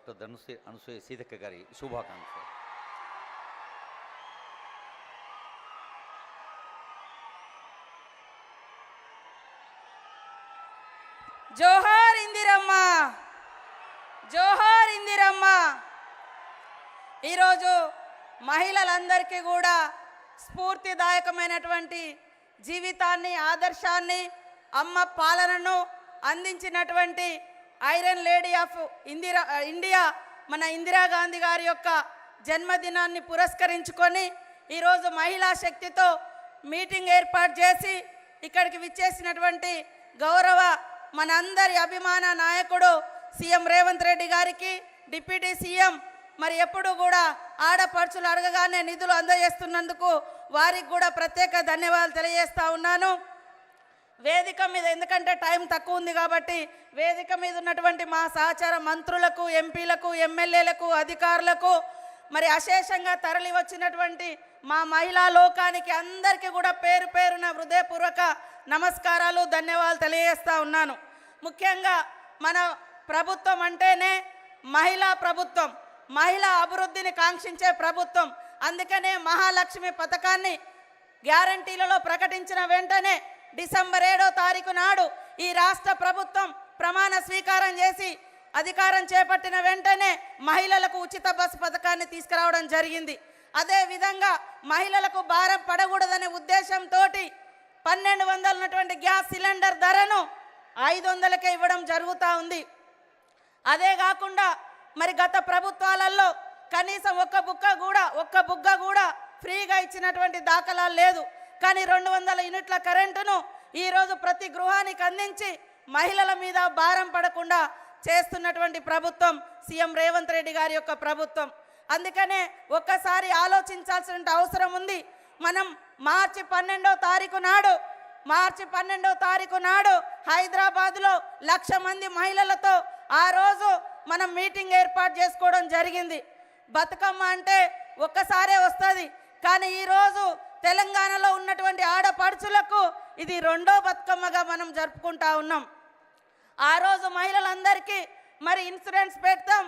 Doctor ధనుసే Anasuya Seethakka గారి శుభాకాంక్షలు. జోహార్ ఇందిరమ్మ జోహార్ ఇందిరమ్మ. ఈరోజు మహిళలందరికీ కూడా స్ఫూర్తిదాయకమైనటువంటి జీవితాన్ని ఆదర్శాన్ని అమ్మ పాలనను అందించినటువంటి iron lady of Indira India మన ఇందిరాగాంధీ గారి యొక్క జన్మదినాన్ని పురస్కరించుకొని ఈరోజు మహిళా శక్తితో మీటింగ్ ఏర్పాటు చేసి ఇక్కడికి విచ్చేసినటువంటి గౌరవ మనందరి అభిమాన నాయకుడు సీఎం రేవంత్ రెడ్డి గారికి డిప్యూటీ సీఎం మరి ఎప్పుడు కూడా ఆడపడుచులు అడగగానే నిధులు అందజేస్తున్నందుకు వారికి కూడా ప్రత్యేక ధన్యవాదాలు తెలియజేస్తా ఉన్నాను. వేదిక మీద ఎందుకంటే టైం తక్కువ ఉంది కాబట్టి వేదిక మీద ఉన్నటువంటి మా సహచార మంత్రులకు ఎంపీలకు ఎమ్మెల్యేలకు అధికారులకు మరి అశేషంగా తరలి వచ్చినటువంటి మా మహిళా లోకానికి అందరికీ కూడా పేరు పేరున హృదయపూర్వక నమస్కారాలు ధన్యవాదాలు తెలియజేస్తా ఉన్నాను. ముఖ్యంగా మన ప్రభుత్వం అంటేనే మహిళా ప్రభుత్వం మహిళా అభివృద్ధిని కాంక్షించే ప్రభుత్వం. అందుకనే మహాలక్ష్మి పథకాన్ని గ్యారంటీలలో ప్రకటించిన వెంటనే డిసెంబర్ ఏడో తారీఖు నాడు ఈ రాష్ట్ర ప్రభుత్వం ప్రమాణ స్వీకారం చేసి అధికారం చేపట్టిన వెంటనే మహిళలకు ఉచిత బస్సు పథకాన్ని తీసుకురావడం జరిగింది. అదే విధంగా మహిళలకు భారం పడకూడదనే ఉద్దేశంతో పన్నెండు వందలు ఉన్నటువంటి గ్యాస్ సిలిండర్ ధరను ఐదు వందలకే ఇవ్వడం జరుగుతూ ఉంది. అదే కాకుండా మరి గత ప్రభుత్వాలలో కనీసం ఒక్క బుక్క కూడా ఒక్క బుగ్గ కూడా ఫ్రీగా ఇచ్చినటువంటి దాఖలాలు లేదు. కానీ రెండు వందల యూనిట్ల కరెంటును ఈరోజు ప్రతి గృహానికి అందించి మహిళల మీద భారం పడకుండా చేస్తున్నటువంటి ప్రభుత్వం సీఎం రేవంత్ రెడ్డి గారి యొక్క ప్రభుత్వం. అందుకనే ఒక్కసారి ఆలోచించాల్సిన అవసరం ఉంది. మనం మార్చి పన్నెండో తారీఖు నాడు మార్చి పన్నెండో తారీఖు నాడు హైదరాబాద్లో లక్ష మంది మహిళలతో ఆ రోజు మనం మీటింగ్ ఏర్పాటు చేసుకోవడం జరిగింది. బతుకమ్మ అంటే ఒక్కసారే వస్తుంది. కానీ ఈరోజు తెలంగాణలో ఉన్నటువంటి ఆడపడుచులకు ఇది రెండో బతుకమ్మగా మనం జరుపుకుంటా ఉన్నాం. ఆ రోజు మహిళలందరికీ మరి ఇన్సూరెన్స్ పెడతాం.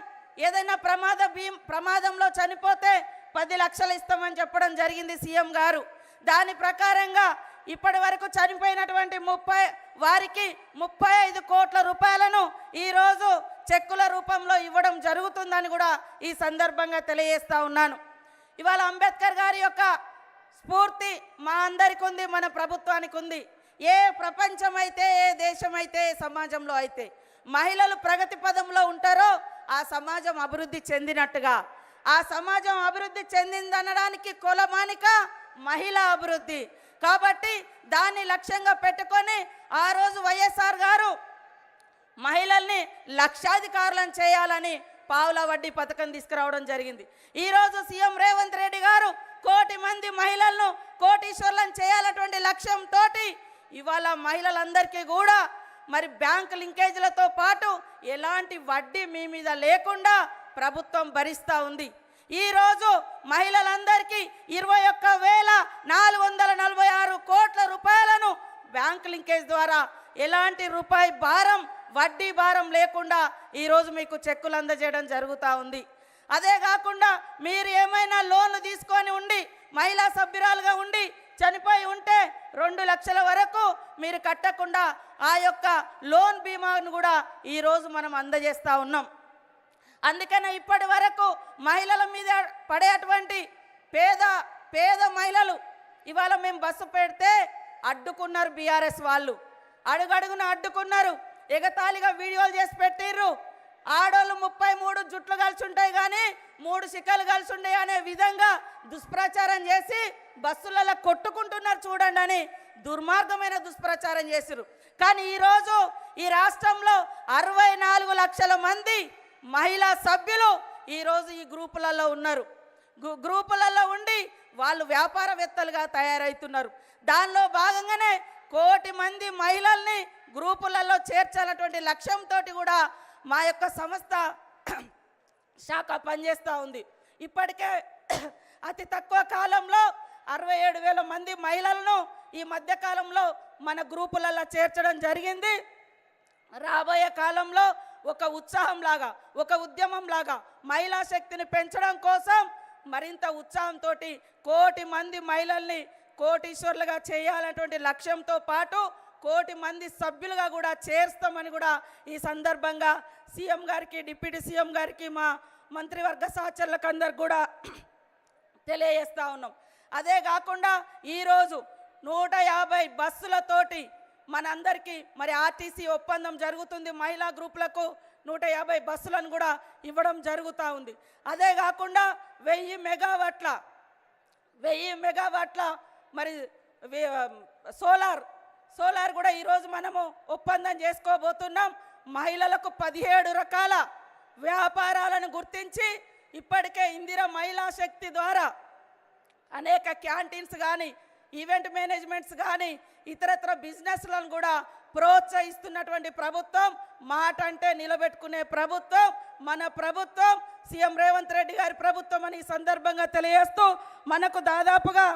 ఏదైనా ప్రమాద భీమ్ ప్రమాదంలో చనిపోతే పది లక్షలు ఇస్తామని చెప్పడం జరిగింది సీఎం గారు. దాని ప్రకారంగా ఇప్పటి వరకు చనిపోయినటువంటి ముప్పై వారికి ముప్పై ఐదు కోట్ల రూపాయలను ఈరోజు చెక్కుల రూపంలో ఇవ్వడం జరుగుతుందని కూడా ఈ సందర్భంగా తెలియజేస్తా ఉన్నాను. ఇవాళ అంబేద్కర్ గారి యొక్క స్ఫూర్తి మా అందరికి ఉంది మన ప్రభుత్వానికి ఉంది. ఏ ప్రపంచం అయితే ఏ దేశం అయితే ఏ సమాజంలో అయితే మహిళలు ప్రగతి పదంలో ఉంటారో ఆ సమాజం అభివృద్ధి చెందినట్టుగా. ఆ సమాజం అభివృద్ధి చెందిందనడానికి కులమానిక మహిళ అభివృద్ధి. కాబట్టి దాన్ని లక్ష్యంగా పెట్టుకొని ఆ రోజు వైఎస్ఆర్ గారు మహిళల్ని లక్షాధికారులను చేయాలని పావుల వడ్డీ పథకం తీసుకురావడం జరిగింది. ఈరోజు సీఎం రేవంత్ రెడ్డి గారు కోటి మంది మహిళలను కోటీశ్వర్లను చేయాలటువంటి లక్ష్యంతో ఇవాళ మహిళలందరికీ కూడా మరి బ్యాంక్ లింకేజీలతో పాటు ఎలాంటి వడ్డీ మీ మీద లేకుండా ప్రభుత్వం భరిస్తూ ఉంది. ఈరోజు మహిళలందరికీ ఇరవై ఒక్క వేల నాలుగు వందల నలభై ఆరు కోట్ల రూపాయలను బ్యాంక్ లింకేజ్ ద్వారా ఎలాంటి రూపాయి భారం వడ్డీ భారం లేకుండా ఈరోజు మీకు చెక్కులు అందజేయడం జరుగుతూ ఉంది. అదే కాకుండా మీరు ఏమైనా లోన్లు తీసుకొని ఉండి మహిళా సభ్యురాలుగా ఉండి చనిపోయి ఉంటే రెండు లక్షల వరకు మీరు కట్టకుండా ఆ యొక్క లోన్ బీమాను కూడా ఈరోజు మనం అందజేస్తూ ఉన్నాం. అందుకనే ఇప్పటి వరకు మహిళల మీద పడేటువంటి పేద పేద మహిళలు ఇవాళ మేము బస్సు పెడితే అడ్డుకున్నారు బీఆర్ఎస్ వాళ్ళు. అడుగడుగున అడ్డుకున్నారు. ఎగతాళిగా వీడియోలు చేసి పెట్టిర్రు. ఆడోళ్ళు ముప్పై మూడు జుట్లు కలిసి ఉంటాయి కానీ మూడు శిఖలు కలిసి ఉండే అనే విధంగా దుష్ప్రచారం చేసి బస్సులలో కొట్టుకుంటున్నారు చూడండి అని దుర్మార్గమైన దుష్ప్రచారం చేసిరు కానీ ఈరోజు ఈ రాష్ట్రంలో అరవై నాలుగు లక్షల మంది మహిళా సభ్యులు ఈరోజు ఈ గ్రూపులలో ఉన్నారు. గ్రూపులలో ఉండి వాళ్ళు వ్యాపారవేత్తలుగా తయారవుతున్నారు దానిలో భాగంగానే కోటి మంది మహిళల్ని గ్రూపులలో చేర్చాలన్నటువంటి లక్ష్యంతో కూడా మా యొక్క సంస్థ శాఖ పనిచేస్తూ ఉంది. ఇప్పటికే అతి తక్కువ కాలంలో అరవై ఏడు వేల మంది మహిళలను ఈ మధ్యకాలంలో మన గ్రూపులలో చేర్చడం జరిగింది. రాబోయే కాలంలో ఒక ఉత్సాహం లాగా ఒక ఉద్యమం లాగా మహిళా శక్తిని పెంచడం కోసం మరింత ఉత్సాహంతో కోటి మంది మహిళల్ని కోటీశ్వర్లుగా చేయాలన్నటువంటి లక్ష్యంతో పాటు కోటి మంది సభ్యులుగా కూడా చేర్స్తామని కూడా ఈ సందర్భంగా సీఎం గారికి డిప్యూటీ సీఎం గారికి మా మంత్రివర్గ సహచరులకు అందరికి కూడా తెలియజేస్తూ ఉన్నాం. అదే కాకుండా ఈరోజు నూట యాభై బస్సులతోటి మనందరికీ మరి ఆర్టీసీ ఒప్పందం జరుగుతుంది. మహిళా గ్రూపులకు నూట యాభై బస్సులను కూడా ఇవ్వడం జరుగుతూ ఉంది. అదే కాకుండా వెయ్యి మెగావాట్ల వెయ్యి మెగావాట్ల మరి సోలార్ సోలార్ కూడా ఈరోజు మనము ఒప్పందం చేసుకోబోతున్నాం. మహిళలకు పదిహేడు రకాల వ్యాపారాలను గుర్తించి ఇప్పటికే ఇందిరా మహిళా శక్తి ద్వారా అనేక క్యాంటీన్స్ కానీ ఈవెంట్ మేనేజ్మెంట్స్ కానీ ఇతరత్ర బిజినెస్లను కూడా ప్రోత్సహిస్తున్నటువంటి ప్రభుత్వం మాట అంటే నిలబెట్టుకునే ప్రభుత్వం మన ప్రభుత్వం సీఎం రేవంత్ రెడ్డి గారి ప్రభుత్వం అని ఈ సందర్భంగా తెలియజేస్తూ మనకు దాదాపుగా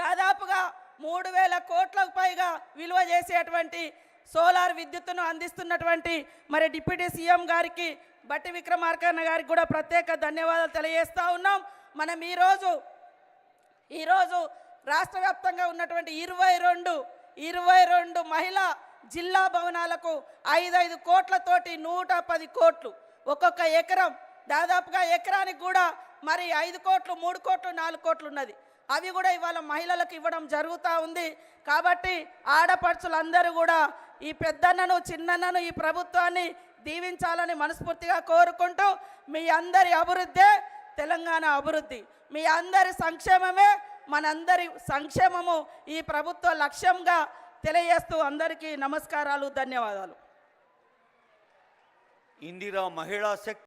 దాదాపుగా మూడు వేల కోట్లకు పైగా విలువ చేసేటువంటి సోలార్ విద్యుత్తును అందిస్తున్నటువంటి మరి డిప్యూటీ సీఎం గారికి బట్టి విక్రమార్కన్న గారికి కూడా ప్రత్యేక ధన్యవాదాలు తెలియజేస్తా ఉన్నాం. మనం ఈరోజు ఈరోజు రాష్ట్ర వ్యాప్తంగా ఉన్నటువంటి ఇరవై రెండు ఇరవై రెండు మహిళా జిల్లా భవనాలకు ఐదైదు కోట్లతోటి నూట పది కోట్లు. ఒక్కొక్క ఎకరం దాదాపుగా ఎకరానికి కూడా మరి ఐదు కోట్లు మూడు కోట్లు నాలుగు కోట్లు ఉన్నది. అవి కూడా ఇవాళ మహిళలకు ఇవ్వడం జరుగుతూ ఉంది. కాబట్టి ఆడపడుచులందరూ కూడా ఈ పెద్దన్నను చిన్నన్నను ఈ ప్రభుత్వాన్ని దీవించాలని మనస్ఫూర్తిగా కోరుకుంటూ మీ అందరి అభివృద్ధే తెలంగాణ అభివృద్ధి. మీ అందరి సంక్షేమమే మనందరి సంక్షేమము. ఈ ప్రభుత్వ లక్ష్యంగా తెలియజేస్తూ అందరికీ నమస్కారాలు ధన్యవాదాలు. ఇందిరా మహిళా శక్తి